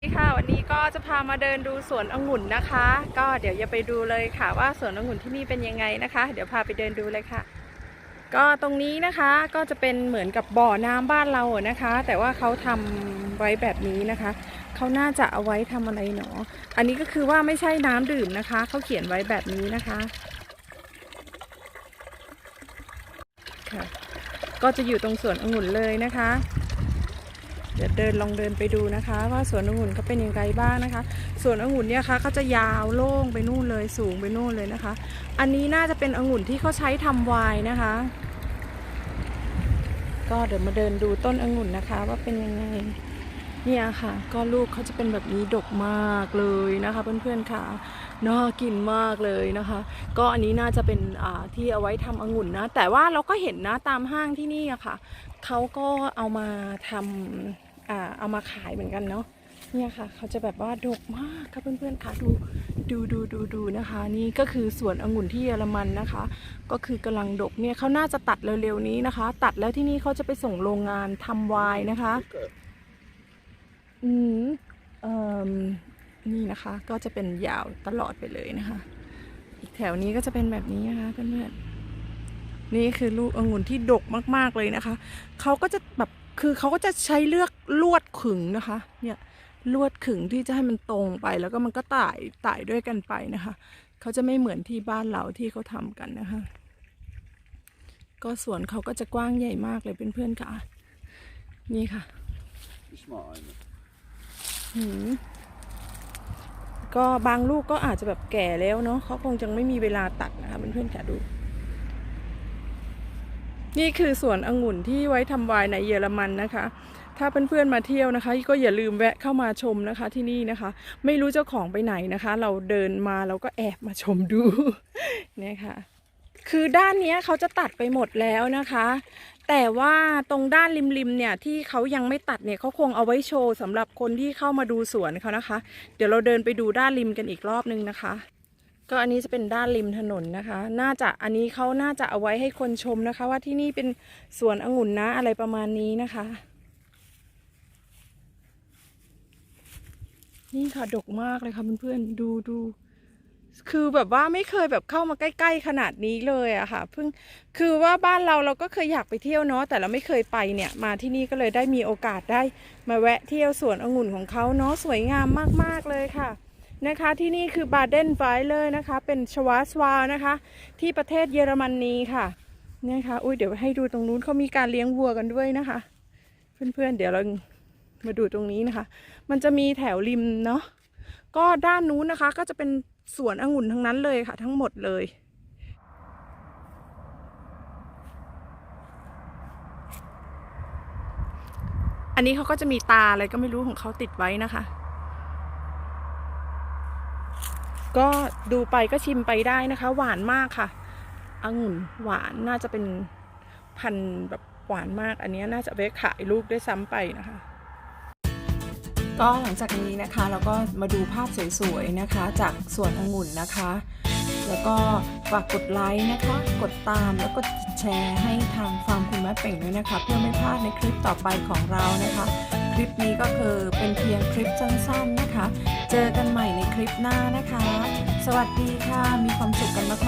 สวัสดีค่ะวันนี้ก็จะพามาเดินดูสวนองุ่นนะคะ ก็เดี๋ยวอย่าไปดูเลยค่ะว่าสวนองุ่นที่นี่เป็นยังไงนะคะ เดี๋ยวพาไปเดินดูเลยค่ะ ก็ตรงนี้นะคะก็จะเป็นเหมือนกับบ่อน้ำบ้านเรานะคะ แต่ว่าเขาทำไว้แบบนี้นะคะเขาน่าจะเอาไว้ทำอะไรหนอ อันนี้ก็คือว่าไม่ใช่น้ำดื่มนะคะเขาเขียนไว้แบบนี้นะคะค่ะ ก็จะอยู่ตรงสวนองุ่นเลยนะคะ เดี๋ยวเดินลองเดินไปดูนะคะ ว่าสวนองุ่นเขาเป็นยังไงบ้างนะคะสวนองุ่นเนี่ยค่ะเขาจะยาวโล่งไปนู่นเลยสูงไปนู่นเลยนะคะ อันนี้น่าจะเป็นองุ่นที่เขาใช้ทำไวน์นะคะ ก็เดี๋ยวมาเดินดูต้นองุ่นนะคะ ว่าเป็นยังไงเนี่ยค่ะ ก็ลูกเขาจะเป็นแบบนี้ดกมากเลยนะคะเพื่อนๆค่ะน่ากินมากเลยนะคะ ก็อันนี้น่าจะเป็นที่เอาไว้ทำองุ่นนะ แต่ว่าเราก็เห็นนะตามห้างที่นี่อะค่ะเขาก็เอามาทำอ่า เอามาขายเหมือนกันเนาะเนี่ยค่ะ เขาจะแบบว่าดกมากค่ะเพื่อนๆค่ะดูดูดูดูดูนะคะ นี่ก็คือสวนองุ่นที่เยอรมันนะคะ ก็คือกำลังดกเนี่ยเขาน่าจะตัดเร็วๆนี้นะคะ ตัดแล้วที่นี่เขาจะไปส่งโรงงานทำไวน์นะคะอืมเอ่มนี่นะคะ ก็จะเป็นยาวตลอดไปเลยนะคะ อีกแถวนี้ก็จะเป็นแบบนี้นะคะเพื่อนๆนี่คือลูกองุ่นที่ดกมากๆเลยนะคะเขาก็จะแบบ คือเขาก็จะใช้เลือกลวดขึงนะคะ เนี่ยลวดขึงที่จะให้มันตรงไปแล้วก็มันก็ต่ายต่ายด้วยกันไปนะคะเขาจะไม่เหมือนที่บ้านเราที่เขาทำกันนะคะ ก็สวนเขาก็จะกว้างใหญ่มากเลยเพื่อนๆค่ะ นี่ค่ะก็บางลูกก็อาจจะแบบแก่แล้วเนาะเขาคงจะไม่มีเวลาตัดนะคะเพื่อนๆค่ะดู นี่คือสวนองุ่นที่ไว้ทำไวน์ในเยอรมันนะคะ ถ้าเพื่อนๆมาเที่ยวนะคะ ก็อย่าลืมแวะเข้ามาชมนะคะที่นี่นะคะ ไม่รู้เจ้าของไปไหนนะคะ เราเดินมาเราก็แอบมาชมดูเนี่ยค่ะ คือด้านนี้เขาจะตัดไปหมดแล้วนะคะแต่ว่าตรงด้านริมๆเนี่ยที่เขายังไม่ตัดเนี่ยเขาคงเอาไว้โชว์สำหรับคนที่เข้ามาดูสวนเขานะคะ เดี๋ยวเราเดินไปดูด้านริมกันอีกรอบนึงนะคะ ก็อันนี้จะเป็นด้านริมถนนนะคะ น่าจะอันนี้เขาน่าจะเอาไว้ให้คนชมนะคะ ว่าที่นี่เป็นสวนองุ่นนะอะไรประมาณนี้นะคะ นี่ค่ะดกมากเลยค่ะเพื่อนๆดูดูคือแบบว่าไม่เคยแบบเข้ามาใกล้ ๆ ขนาดนี้เลยอะค่ะเพิ่งคือว่าบ้านเราเราก็เคยอยากไปเที่ยวเนาะแต่เราไม่เคยไปเนี่ยมาที่นี่ก็เลยได้มีโอกาสได้มาแวะเที่ยวสวนองุ่นของเขาเนาะสวยงามมากๆเลยค่ะ นะคะที่นี่คือบาเดนไวเลยนะคะ เป็นชวาสวานะคะ ที่ประเทศเยอรมนีค่ะเนี่ยค่ะอุ้ยเดี๋ยวให้ดูตรงนู้นเขามีการเลี้ยงวัวกันด้วยนะคะ เพื่อนๆเดี๋ยวเรามาดูตรงนี้นะคะ มันจะมีแถวริมเนาะก็ด้านนู้นนะคะ ก็จะเป็นสวนองุ่นทั้งนั้นเลยค่ะ ทั้งหมดเลยอันนี้เขาก็จะมีตาอะไรก็ไม่รู้ของเขาติดไว้นะคะ ก็ดูไปก็ชิมไปได้นะคะ หวานมากค่ะองุ่นหวานน่าจะเป็นพันธุ์แบบหวานมาก อันนี้น่าจะไปขายลูกได้ซ้ำไปนะคะ ก็หลังจากนี้นะคะเราก็มาดูภาพสวยๆนะคะ จากสวนองุ่นนะคะ แล้วก็ฝากกดไลค์นะคะ กดตามแล้วก็แชร์ให้ทางฟาร์มคุณแม่เป่งด้วยนะคะ เพื่อไม่พลาดในคลิปต่อไปของเรานะคะ ลิปนี้ก็คือเป็นเพียงคลิปสั้นๆนะคะ เจอกันใหม่ในคลิปหน้านะคะ สวัสดีค่ะ มีความสุขกันมาก